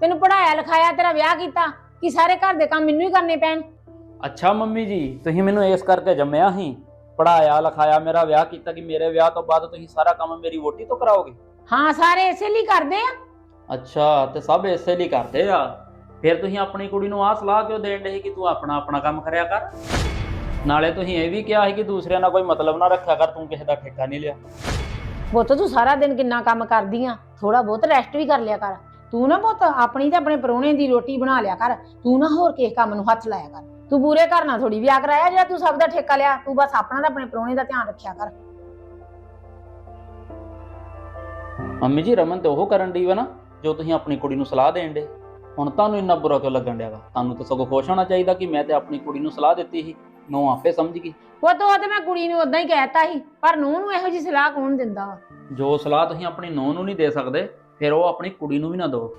ਤੈਨੂੰ ਪੜਾਇਆ ਲਿਖਾਇਆ ਤੇਰਾ ਵਿਆਹ ਕੀਤਾ ਕਿ ਸਾਰੇ ਘਰ ਦੇ ਕੰਮ ਮੈਨੂੰ ਹੀ ਕਰਨੇ ਪੈਣ? ਅੱਛਾ ਮੰਮੀ ਜੀ ਤੁਸੀਂ ਮੈਨੂੰ ਇਸ ਕਰਕੇ ਜੰਮਿਆ ਸੀ ਪੜਾਇਆ ਲਿਖਾਇਆ ਮੇਰਾ ਵਿਆਹ ਕੀਤਾ ਕਿ ਮੇਰੇ ਵਿਆਹ ਤੋਂ ਬਾਅਦ ਤੁਸੀਂ ਸਾਰਾ ਕੰਮ ਮੇਰੀ ਵੋਟੀ ਤੋਂ ਕਰਾਓਗੇ? ਹਾਂ ਸਾਰੇ ਇਸੇ ਲਈ ਕਰਦੇ ਆ। ਅੱਛਾ ਤੇ ਸਭ ਇਸੇ ਲਈ ਕਰਦੇ ਆ। ਫਿਰ ਤੁਸੀਂ ਆਪਣੀ ਕੁੜੀ ਨੂੰ ਆਹ ਸਲਾਹ ਕਿਉਂ ਦੇਣ ਦੇ ਕਿ ਤੂੰ ਆਪਣਾ ਆਪਣਾ ਕੰਮ ਕਰਿਆ ਕਰ? ਨਾਲੇ ਤੁਸੀਂ ਇਹ ਵੀ ਕਿਹਾ ਸੀ ਕਿ ਦੂਸਰਿਆਂ ਨਾਲ ਕੋਈ ਮਤਲਬ ਨਾ ਰੱਖਿਆ ਕਰ ਤੂੰ ਕਿਸੇ ਦਾ ਠੇਕਾ ਨਹੀਂ ਲਿਆ। ਪੁੱਤ ਤੂੰ ਸਾਰਾ ਦਿਨ ਕਿੰਨਾ ਕੰਮ ਕਰਦੀ ਆ? ਥੋੜਾ ਬਹੁਤ ਰੈਸਟ ਵੀ ਕਰ ਲਿਆ ਕਰ। ਤੂੰ ਨਾ ਪੁੱਤ ਆਪਣੀ ਤੇ ਆਪਣੇ ਪਰੋਣੇ ਦੀ ਰੋਟੀ ਬਣਾ ਲਿਆ ਕਰ। ਤੂੰ ਨਾ ਹੋਰ ਕਿਸੇ ਕੰਮ ਨੂੰ ਹੱਥ ਲਾਇਆ ਕਰ। ਤੂੰ ਬੂਰੇ ਘਰ ਨਾਲ ਥੋੜੀ ਵਿਆਹ ਕਰਾਇਆ ਜਿਹੜਾ ਤੂੰ ਸਭ ਦਾ ਠੇਕਾ ਲਿਆ। ਤੂੰ ਬਸ ਆਪਣਾ ਤੇ ਆਪਣੇ ਪਰੋਣੇ ਦਾ ਧਿਆਨ ਰੱਖਿਆ ਕਰ। ਮੰਮੀ ਜੀ ਰਮਨ ਤੇ ਉਹ ਕਰਨ ਦੀ ਵਾ ਨਾ ਜੋ ਤੁਸੀਂ ਆਪਣੀ ਕੁੜੀ ਨੂੰ ਸਲਾਹ ਦੇਣ ਦੇ ਹੁਣ ਤੁਹਾਨੂੰ ਇੰਨਾ ਬੁਰਾ ਕਿਉਂ ਲੱਗਣ ਡਿਆ ਤੁਹਾਨੂੰ ਤਾਂ ਸਗੋਂ ਖੁਸ਼ ਹੋਣਾ ਚਾਹੀਦਾ ਕਿ ਮੈਂ ਤੇ ਆਪਣੀ ਕੁੜੀ ਨੂੰ ਸਲਾਹ ਦਿੱਤੀ ਸੀ। ਨੂੰ ਆਪੇ ਸਮਝ ਗਈ। ਪੁੱਤ ਉਹ ਤੇ ਮੈਂ ਕੁੜੀ ਨੂੰ ਉਦਾਂ ਹੀ ਕਹਿਤਾ ਸੀ ਪਰ ਨੂੰਹ ਨੂੰ ਇਹੋ ਜੀ ਸਲਾਹ ਕੌਣ ਦਿੰਦਾ ਵਾ? ਜੋ ਸਲਾਹ ਤੁਸੀਂ ਆਪਣੀ ਨੂੰਹ ਨੂੰ ਨਹੀਂ ਦੇ ਸਕਦੇ ਫਿਰ ਉਹ ਆਪਣੀ ਕੁੜੀ ਨੂੰ ਵੀ ਨਾ ਦਿਓ